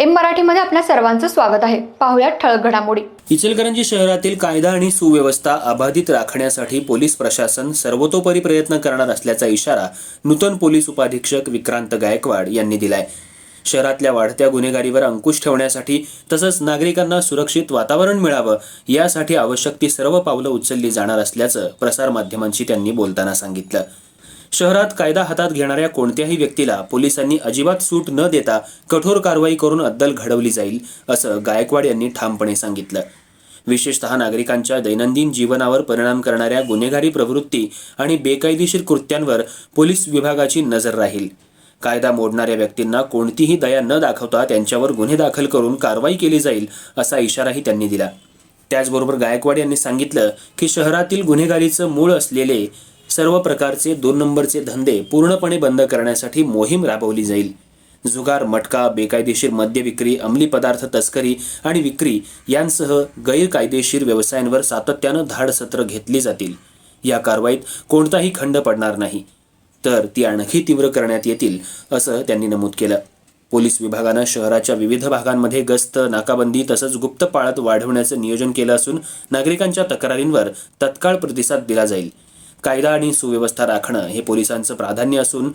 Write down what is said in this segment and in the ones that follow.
M मराठीमध्ये आपल्या सर्वांचं स्वागत आहे. पाहुयात ठळक घडामोडी. इचलकरंजी शहरातील कायदा आणि सुव्यवस्था अबाधित राखण्यासाठी पोलीस प्रशासन सर्वतोपरी प्रयत्न करणार असल्याचा इशारा नूतन पोलीस उपाधीक्षक विक्रांत गायकवाड यांनी दिलाय. शहरातल्या वाढत्या गुन्हेगारीवर अंकुश ठेवण्यासाठी तसंच नागरिकांना सुरक्षित वातावरण मिळावं यासाठी आवश्यक ती सर्व पावलं उचलली जाणार असल्याचं प्रसारमाध्यमांशी त्यांनी बोलताना सांगितलं. शहरात कायदा हातात घेणाऱ्या कोणत्याही व्यक्तीला पोलिसांनी अजिबात सूट न देता कठोर कारवाई करून अद्दल घडवली जाईल असं गायकवाड यांनी ठामपणे सांगितलं. विशेषतः नागरिकांच्या दैनंदिन जीवनावर परिणाम करणाऱ्या गुन्हेगारी प्रवृत्ती आणि बेकायदेशीर कृत्यांवर पोलीस विभागाची नजर राहील. कायदा मोडणाऱ्या व्यक्तींना कोणतीही दया न दाखवता त्यांच्यावर गुन्हे दाखल करून कारवाई केली जाईल असा इशाराही त्यांनी दिला. त्याचबरोबर गायकवाड यांनी सांगितलं की शहरातील गुन्हेगारीचं मूळ असलेले सर्व प्रकारचे दोन नंबरचे धंदे पूर्णपणे बंद करण्यासाठी मोहीम राबवली जाईल. जुगार मटका बेकायदेशीर मद्य विक्री अंमली पदार्थ तस्करी आणि विक्री यांसह गैरकायदेशीर व्यवसायांवर सातत्यानं धाडसत्र घेतली जातील. या कारवाईत कोणताही खंड पडणार नाही. तर ती आणखी तीव्र करण्यात येतील असं त्यांनी नमूद केलं. पोलीस विभागानं शहराच्या विविध भागांमध्ये गस्त नाकाबंदी तसंच गुप्त पाळत वाढवण्याचं नियोजन केलं असून नागरिकांच्या तक्रारींवर तत्काळ प्रतिसाद दिला जाईल. कायदा आणि सुव्यवस्था राखणं हे पोलिसांचं प्राधान्य असून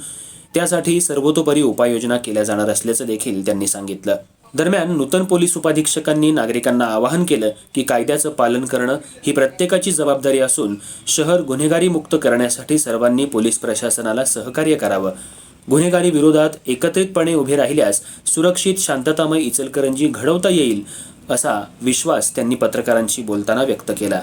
त्यासाठी सर्वतोपरी उपाययोजना केल्या जाणार असल्याचं देखील त्यांनी सांगितलं. दरम्यान नूतन पोलीस उपाधीक्षकांनी नागरिकांना आवाहन केलं की कायद्याचं पालन करणं ही प्रत्येकाची जबाबदारी असून शहर गुन्हेगारी मुक्त करण्यासाठी सर्वांनी पोलीस प्रशासनाला सहकार्य करावं. गुन्हेगारी विरोधात एकत्रितपणे उभे राहिल्यास सुरक्षित शांततामय इचलकरंजी घडवता येईल असा विश्वास त्यांनी पत्रकारांशी बोलताना व्यक्त केला.